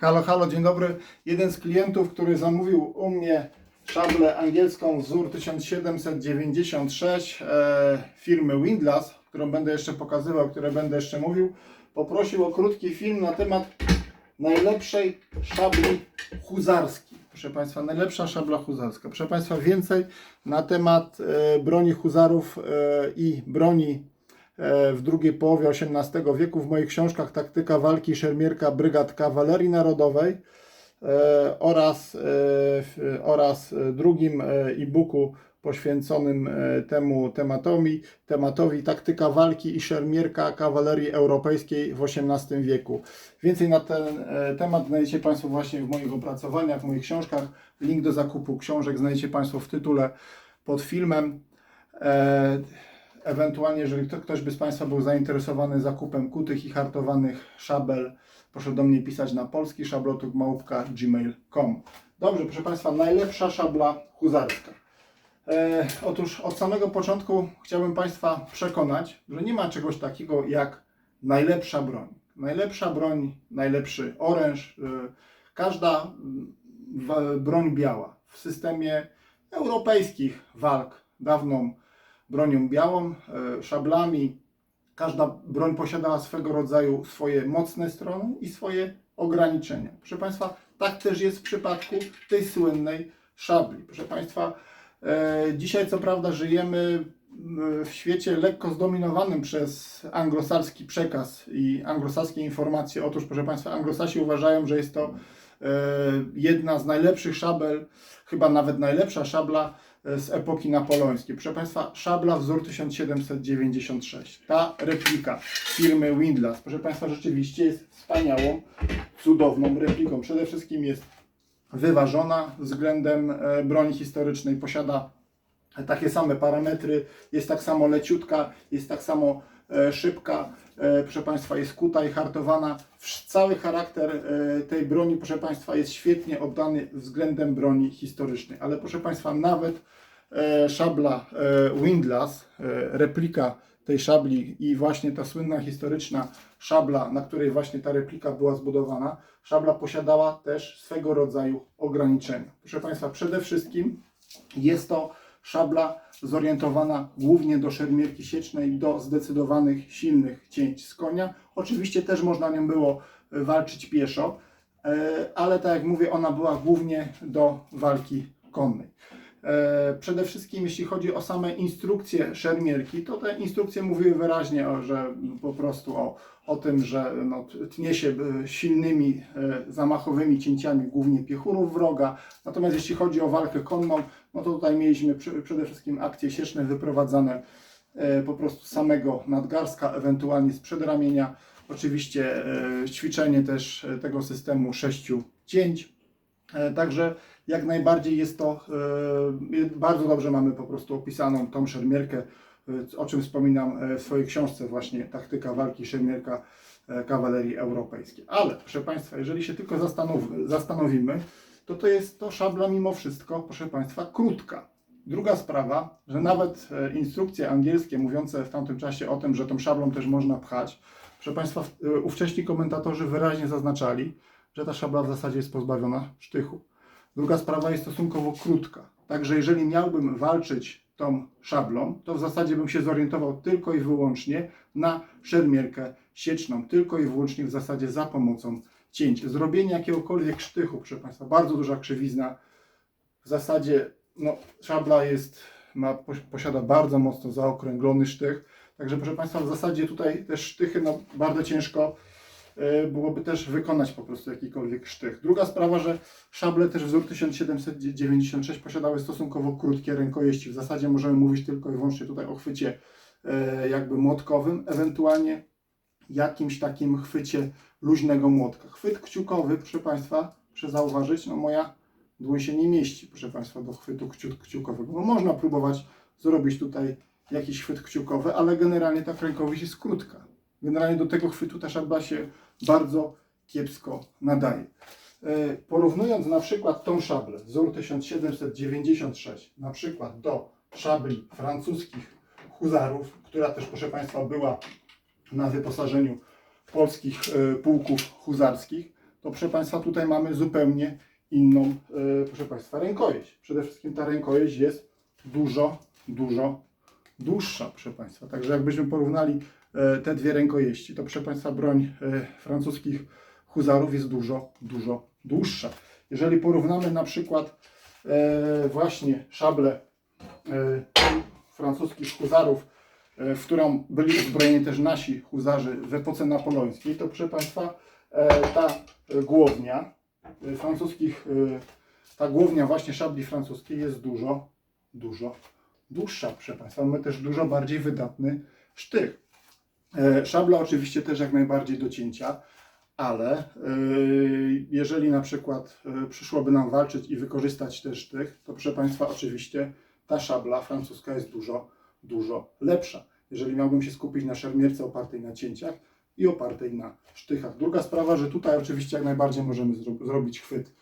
Halo, halo, dzień dobry. Jeden z klientów, który zamówił u mnie szablę angielską wzór 1796 e, firmy Windlass, którą będę jeszcze pokazywał, które będę jeszcze mówił, poprosił o krótki film na temat najlepszej szabli huzarskiej. Proszę Państwa, najlepsza szabla huzarska. Proszę Państwa, więcej na temat e, broni huzarów e, i broni w drugiej połowie XVIII wieku w moich książkach Taktyka walki szermierka Brygad Kawalerii Narodowej e, oraz, e, oraz e, drugim e, e-booku poświęconym e, temu tematowi, tematowi Taktyka walki i szermierka kawalerii europejskiej w XVIII wieku. Więcej na ten e, temat znajdziecie Państwo właśnie w moich opracowaniach, w moich książkach. Link do zakupu książek znajdziecie Państwo w tytule pod filmem. Ewentualnie, jeżeli kto- ktoś by z Państwa był zainteresowany zakupem kutych i hartowanych szabel, proszę do mnie pisać na polski szablotuk małpka gmail.com. Dobrze, proszę Państwa, najlepsza szabla huzarska. E, otóż od samego początku chciałbym Państwa przekonać, że nie ma czegoś takiego jak najlepsza broń. Najlepsza broń, najlepszy oręż, e, każda wa- broń biała w systemie europejskich walk dawną bronią białą, e, szablami. Każda broń posiadała swego rodzaju swoje mocne strony i swoje ograniczenia. Proszę Państwa, tak też jest w przypadku tej słynnej szabli. Proszę Państwa, e, dzisiaj co prawda żyjemy m, w świecie lekko zdominowanym przez anglosaski przekaz i anglosaskie informacje. Otóż, proszę Państwa, anglosasi uważają, że jest to e, jedna z najlepszych szabel, chyba nawet najlepsza szabla e, z epoki napoleońskiej. Proszę Państwa, szabla wzór 1796. Ta replika firmy Windlass, proszę Państwa, rzeczywiście jest wspaniałą, cudowną repliką. Przede wszystkim jest wyważona względem e, broni historycznej, posiada takie same parametry, jest tak samo leciutka, jest tak samo e, szybka, e, proszę Państwa, jest kuta i hartowana. Cały charakter e, tej broni, proszę Państwa, jest świetnie oddany względem broni historycznej. Ale proszę Państwa, nawet e, szabla e, Windlass, e, replika tej szabli i właśnie ta słynna historyczna szabla, na której właśnie ta replika była zbudowana, szabla posiadała też swego rodzaju ograniczenia. Proszę Państwa, przede wszystkim jest to szabla zorientowana głównie do szermierki siecznej, do zdecydowanych, silnych cięć z konia. Oczywiście też można nią było e, walczyć pieszo, e, ale tak jak mówię, ona była głównie do walki konnej. E, Przede wszystkim jeśli chodzi o same instrukcje szermierki, to te instrukcje mówiły wyraźnie, że po prostu o, o tym, że no, tnie się e, silnymi, e, zamachowymi cięciami głównie piechurów wroga. Natomiast jeśli chodzi o walkę konną, no to tutaj mieliśmy przede wszystkim akcje sieczne wyprowadzane po prostu samego nadgarstka, ewentualnie z przedramienia. Oczywiście ćwiczenie też tego systemu sześciu cięć. Także jak najbardziej jest to, e, bardzo dobrze mamy po prostu opisaną tą szermierkę, e, o czym wspominam e, w swojej książce właśnie Taktyka walki szermierka kawalerii europejskiej. Ale proszę Państwa, jeżeli się tylko zastanow, zastanowimy, to to jest to szabla mimo wszystko, proszę Państwa, krótka. Druga sprawa, że nawet instrukcje angielskie mówiące w tamtym czasie o tym, że tą szablą też można pchać, proszę Państwa, ówcześni komentatorzy wyraźnie zaznaczali, że ta szabla w zasadzie jest pozbawiona sztychu. Druga sprawa jest stosunkowo krótka. Także jeżeli miałbym walczyć tą szablą, to w zasadzie bym się zorientował tylko i wyłącznie na szermierkę sieczną, tylko i wyłącznie w zasadzie za pomocą cięć. Zrobienie jakiegokolwiek sztychu, proszę Państwa, bardzo duża krzywizna. W zasadzie no, szabla jest, ma, pos- posiada bardzo mocno zaokrąglony sztych. Także proszę Państwa, w zasadzie tutaj te sztychy no, bardzo ciężko byłoby też wykonać po prostu jakikolwiek sztych. Druga sprawa, że szable też wzór 1796 posiadały stosunkowo krótkie rękojeści. W zasadzie możemy mówić tylko i wyłącznie tutaj o chwycie e, jakby młotkowym, ewentualnie jakimś takim chwycie luźnego młotka. Chwyt kciukowy, proszę Państwa, proszę zauważyć, no moja dłoń się nie mieści, proszę Państwa, do chwytu kciu, kciukowego. No można próbować zrobić tutaj jakiś chwyt kciukowy, ale generalnie ta rękowość jest krótka. Generalnie do tego chwytu ta szabla się bardzo kiepsko nadaje. E, Porównując na przykład tą szablę, wzór 1796, na przykład do szabli francuskich huzarów, która też, proszę Państwa, była na wyposażeniu polskich e, pułków huzarskich, to proszę Państwa, tutaj mamy zupełnie inną, e, proszę Państwa, rękojeść. Przede wszystkim ta rękojeść jest dużo, dużo dłuższa, proszę Państwa. Także jakbyśmy porównali te dwie rękojeści, to proszę Państwa, broń e, francuskich huzarów jest dużo, dużo dłuższa. Jeżeli porównamy na przykład e, właśnie szable e, francuskich huzarów, e, w którą byli uzbrojeni też nasi huzarzy w epoce napoleońskiej, to proszę Państwa, e, ta e, głownia e, francuskich, e, ta głownia właśnie szabli francuskiej jest dużo, dużo dłuższa, proszę Państwa. Mamy też dużo bardziej wydatny sztych. E, Szabla oczywiście też jak najbardziej do cięcia, ale e, jeżeli na przykład e, przyszłoby nam walczyć i wykorzystać też sztych, to proszę Państwa oczywiście ta szabla francuska jest dużo, dużo lepsza. Jeżeli miałbym się skupić na szermierce opartej na cięciach i opartej na sztychach. Druga sprawa, że tutaj oczywiście jak najbardziej możemy zro- zrobić chwyt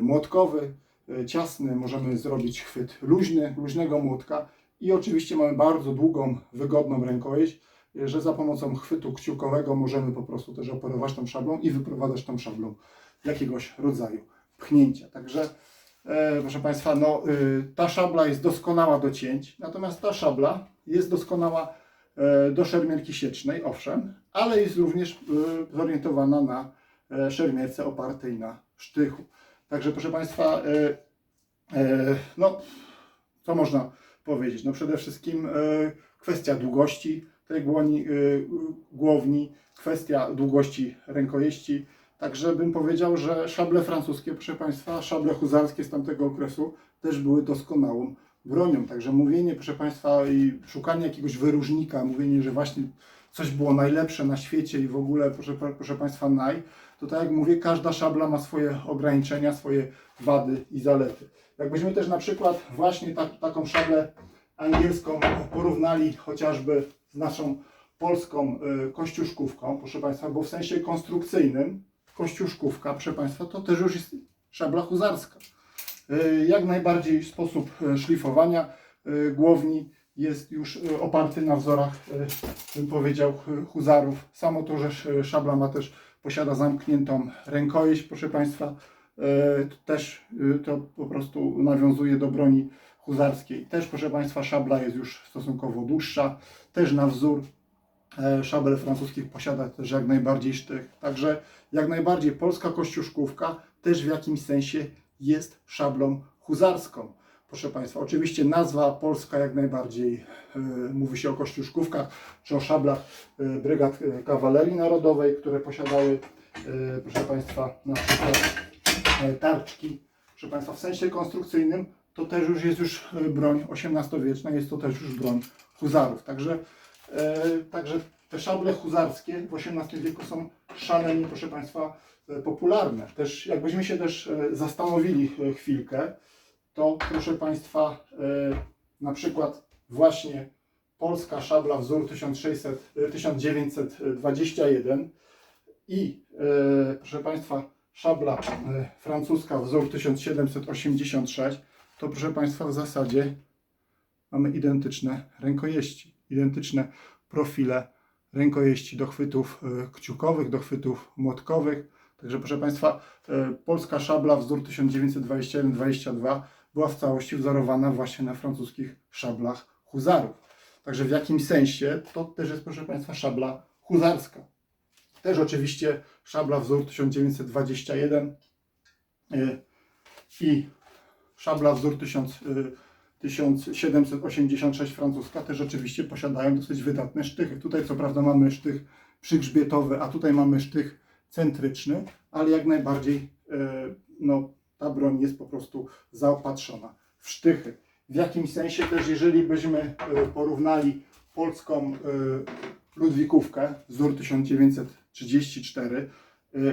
młotkowy, ciasny, możemy zrobić chwyt luźny, luźnego młotka i oczywiście mamy bardzo długą, wygodną rękojeść, że za pomocą chwytu kciukowego możemy po prostu też operować tą szablą i wyprowadzać tą szablą jakiegoś rodzaju pchnięcia. Także e, proszę Państwa, no, y, ta szabla jest doskonała do cięć, natomiast ta szabla jest doskonała e, do szermierki siecznej, owszem, ale jest również y, zorientowana na e, szermierce opartej na sztychu. Także proszę Państwa, e, e, no, co można powiedzieć? No przede wszystkim e, kwestia długości tej głoni, e, głowni, kwestia długości rękojeści. Także bym powiedział, że szable francuskie, proszę Państwa, szable huzarskie z tamtego okresu też były doskonałą bronią. Także mówienie, proszę Państwa, i szukanie jakiegoś wyróżnika, mówienie, że właśnie coś było najlepsze na świecie i w ogóle, proszę, proszę Państwa, naj, to tak jak mówię, każda szabla ma swoje ograniczenia, swoje wady i zalety. Jakbyśmy też na przykład właśnie tak, taką szablę angielską porównali chociażby naszą polską y, kościuszkówką, proszę Państwa, bo w sensie konstrukcyjnym kościuszkówka, proszę Państwa, to też już jest szabla huzarska. Y, Jak najbardziej sposób y, szlifowania głowni jest już oparty na wzorach, bym powiedział, huzarów. Samo to, że sz- szabla ma też, posiada zamkniętą rękojeść, proszę Państwa, też to po prostu nawiązuje do broni huzarskiej. Też, proszę Państwa, szabla jest już stosunkowo dłuższa, też na wzór e, szabel francuskich posiada też jak najbardziej sztych. Także jak najbardziej polska kościuszkówka też w jakimś sensie jest szablą huzarską. Proszę Państwa, oczywiście nazwa polska jak najbardziej e, mówi się o kościuszkówkach czy o szablach e, brygad kawalerii narodowej, które posiadały, e, proszę Państwa, na przykład tarczki. Proszę Państwa, w sensie konstrukcyjnym to też już jest już e, broń XVIII-wieczna, jest to też już broń huzarów. Także, e, także te szable huzarskie w XVIII wieku są szalenie, proszę Państwa, e, popularne. Też jakbyśmy się też e, zastanowili chwilkę, to proszę Państwa, na przykład właśnie polska szabla wzór 1600, e, 1921 i proszę Państwa szabla francuska wzór 1786 to proszę Państwa w zasadzie mamy identyczne rękojeści, identyczne profile rękojeści do chwytów e, kciukowych, do chwytów młotkowych. Także proszę Państwa, e, polska szabla wzór 1921-22 była w całości wzorowana właśnie na francuskich szablach huzarów. Także w jakimś sensie to też jest, proszę Państwa, szabla huzarska. Też oczywiście szabla wzór 1921 y, i szabla wzór 1000, y, 1786 francuska też oczywiście posiadają dosyć wydatne sztychy. Tutaj co prawda mamy sztych przygrzbietowy, a tutaj mamy sztych centryczny, ale jak najbardziej y, no, ta broń jest po prostu zaopatrzona w sztychy. W jakimś sensie też, jeżeli byśmy y, porównali polską y, Ludwikówkę, wzór 1934 y,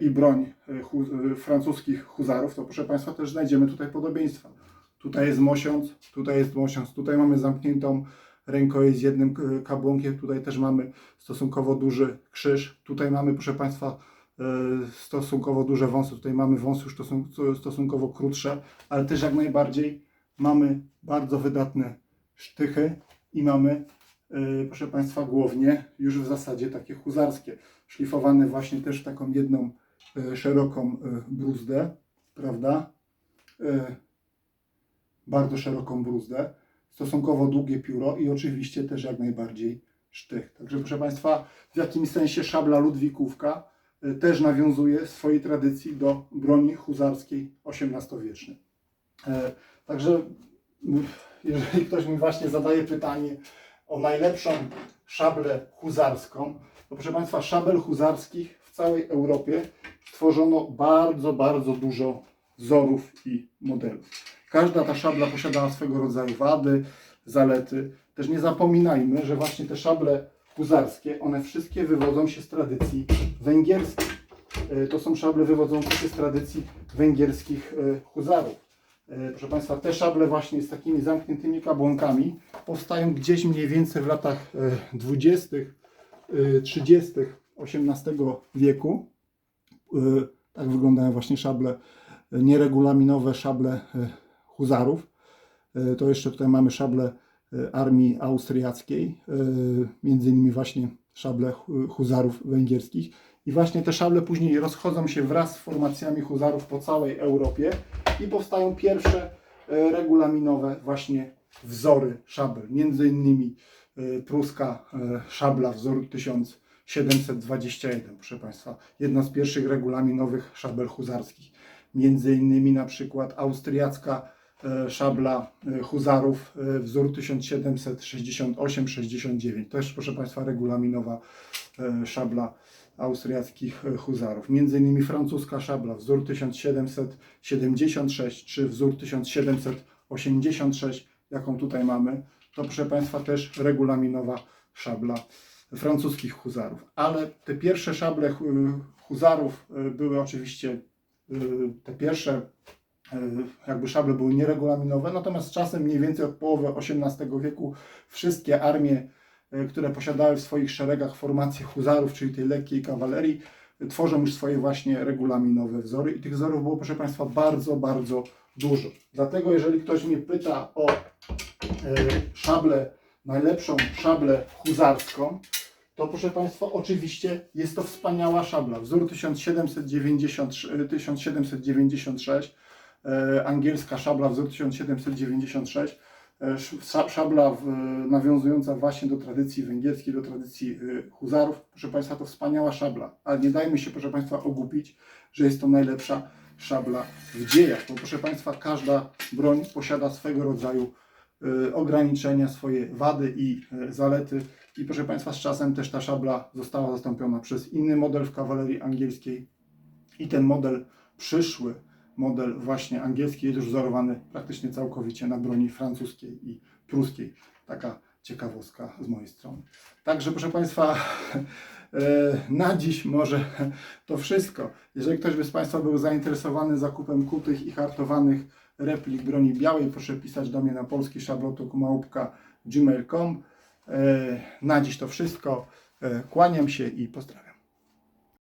i broń y, hu, y, francuskich huzarów, to proszę Państwa też znajdziemy tutaj podobieństwa. Tutaj jest mosiąc, tutaj jest mosiąc, tutaj mamy zamkniętą rękojeść z jednym kabłonkiem, tutaj też mamy stosunkowo duży krzyż, tutaj mamy proszę Państwa stosunkowo duże wąsy, tutaj mamy wąsy już stosun- stosunkowo krótsze, ale też jak najbardziej mamy bardzo wydatne sztychy i mamy proszę Państwa, głównie już w zasadzie takie huzarskie, szlifowane właśnie też taką jedną e, szeroką e, bruzdę, prawda? E, Bardzo szeroką bruzdę, stosunkowo długie pióro i oczywiście też jak najbardziej sztych. Także proszę Państwa, w jakimś sensie szabla Ludwikówka e, też nawiązuje w swojej tradycji do broni huzarskiej XVIII-wiecznej. E, Także jeżeli ktoś mi właśnie zadaje pytanie o najlepszą szablę huzarską, to proszę Państwa, szabel huzarskich w całej Europie stworzono bardzo, bardzo dużo wzorów i modelów. Każda ta szabla posiadała swego rodzaju wady, zalety. Też nie zapominajmy, że właśnie te szable huzarskie, one wszystkie wywodzą się z tradycji węgierskiej. E, To są szable wywodzące się z tradycji węgierskich e, huzarów. E, Proszę Państwa, te szable właśnie z takimi zamkniętymi kabłonkami powstają gdzieś mniej więcej w latach e, 20., e, 30. XVIII wieku. E, Tak wyglądają właśnie szable e, nieregulaminowe, szable huzarów. To jeszcze tutaj mamy szable armii austriackiej, między innymi właśnie szable hu- huzarów węgierskich. I właśnie te szable później rozchodzą się wraz z formacjami huzarów po całej Europie i powstają pierwsze e, regulaminowe właśnie wzory szabel. Między innymi e, pruska e, szabla wzoru 1721, proszę Państwa. Jedna z pierwszych regulaminowych szabel huzarskich. Między innymi na przykład austriacka szabla huzarów wzór 1768-69. Też proszę Państwa regulaminowa szabla austriackich e, huzarów. Między innymi francuska szabla wzór 1776 czy wzór 1786, jaką tutaj mamy, to proszę Państwa też regulaminowa szabla francuskich huzarów. Ale te pierwsze szable hu- huzarów e, były oczywiście e, te pierwsze jakby szable były nieregulaminowe, natomiast czasem mniej więcej od połowy XVIII wieku wszystkie armie, które posiadały w swoich szeregach formację huzarów, czyli tej lekkiej kawalerii, e, tworzą już swoje właśnie regulaminowe wzory i tych wzorów było, proszę Państwa, bardzo, bardzo dużo. Dlatego jeżeli ktoś mnie pyta o e, szablę, najlepszą szablę huzarską, to proszę Państwa, oczywiście jest to wspaniała szabla. Wzór 1790, 1796, e, angielska szabla wzór 1796, e, sz- sza- szabla w, nawiązująca właśnie do tradycji węgierskiej, do tradycji e, huzarów. Proszę Państwa, to wspaniała szabla, ale nie dajmy się, proszę Państwa, ogubić, że jest to najlepsza szabla w dziejach, bo proszę Państwa, każda broń posiada swego rodzaju e, ograniczenia, swoje wady i e, zalety. I proszę Państwa, z czasem też ta szabla została zastąpiona przez inny model w kawalerii angielskiej. I ten model przyszły, model właśnie angielski jest już wzorowany praktycznie całkowicie na broni francuskiej i pruskiej. Taka ciekawostka z mojej strony. Także proszę Państwa, e, na dziś może to wszystko. Jeżeli ktoś by z Państwa był zainteresowany zakupem kutych i hartowanych replik broni białej, proszę pisać do mnie na polski szablotok małpka gmail.com. E, Na dziś to wszystko. E, Kłaniam się i pozdrawiam.